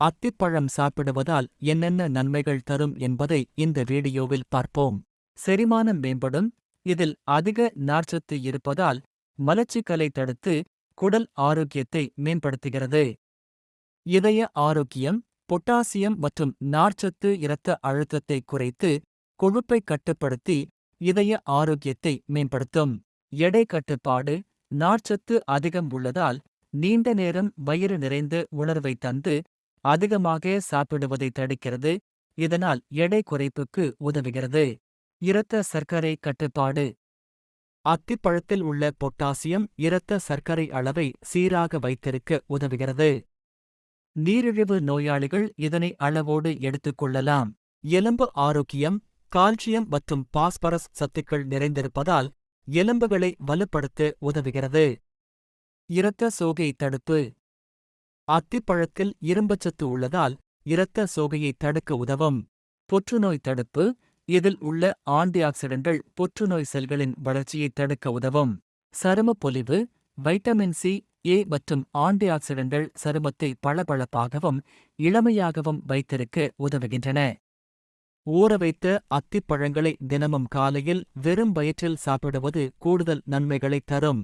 அத்திப்பழம் சாப்பிடுவதால் என்னென்ன நன்மைகள் தரும் என்பதை இந்த வீடியோவில் பார்ப்போம். செரிமானம் மேம்படும். இதில் அதிக நார்ச்சத்து இருப்பதால் மலச்சிக்கலை தடுத்து குடல் ஆரோக்கியத்தை மேம்படுத்துகிறது. இதய ஆரோக்கியம் பொட்டாசியம் மற்றும் நார்ச்சத்து இரத்த அழுத்தத்தை குறைத்து கொழுப்பை கட்டுப்படுத்தி இதய ஆரோக்கியத்தை மேம்படுத்தும். எடை கட்டுப்பாடு நார்ச்சத்து அதிகம் உள்ளதால் நீண்ட நேரம் வயிறு நிறைந்து உணர்வை தந்து அதிகமாக சாப்பிடுவதை தடுக்கிறது. இதனால் எடை குறைப்புக்கு உதவுகிறது. இரத்த சர்க்கரை கட்டுப்பாடு. அத்திப்பழத்தில் உள்ள பொட்டாசியம் இரத்த சர்க்கரை அளவை சீராக வைத்திருக்க உதவுகிறது. நீரிழிவு நோயாளிகள் இதனை அளவோடு எடுத்துக்கொள்ளலாம் எலும்பு ஆரோக்கியம் கால்சியம் மற்றும் பாஸ்பரஸ் சத்துக்கள் நிறைந்திருப்பதால் எலும்புகளை வலுப்படுத்த உதவுகிறது. இரத்த சோகை தடுப்பு. அத்திப்பழத்தில் இரும்புச்சத்து உள்ளதால் இரத்த சோகையை தடுக்க உதவும். புற்றுநோய் தடுப்பு இதில் உள்ள ஆன்டிஆக்சிடென்ட்கள் புற்றுநோய் செல்களின் வளர்ச்சியை தடுக்க உதவும். சரும பொலிவு வைட்டமின் சி ஏ மற்றும் ஆன்டிஆக்சிடென்ட்கள் சருமத்தை பளபளப்பாகவும் இளமையாகவும் வைத்திருக்க உதவுகின்றன. ஊற வைத்த அத்திப்பழங்களை தினமும் காலையில் வெறும் வயிற்றில் சாப்பிடுவது கூடுதல் நன்மைகளை தரும்.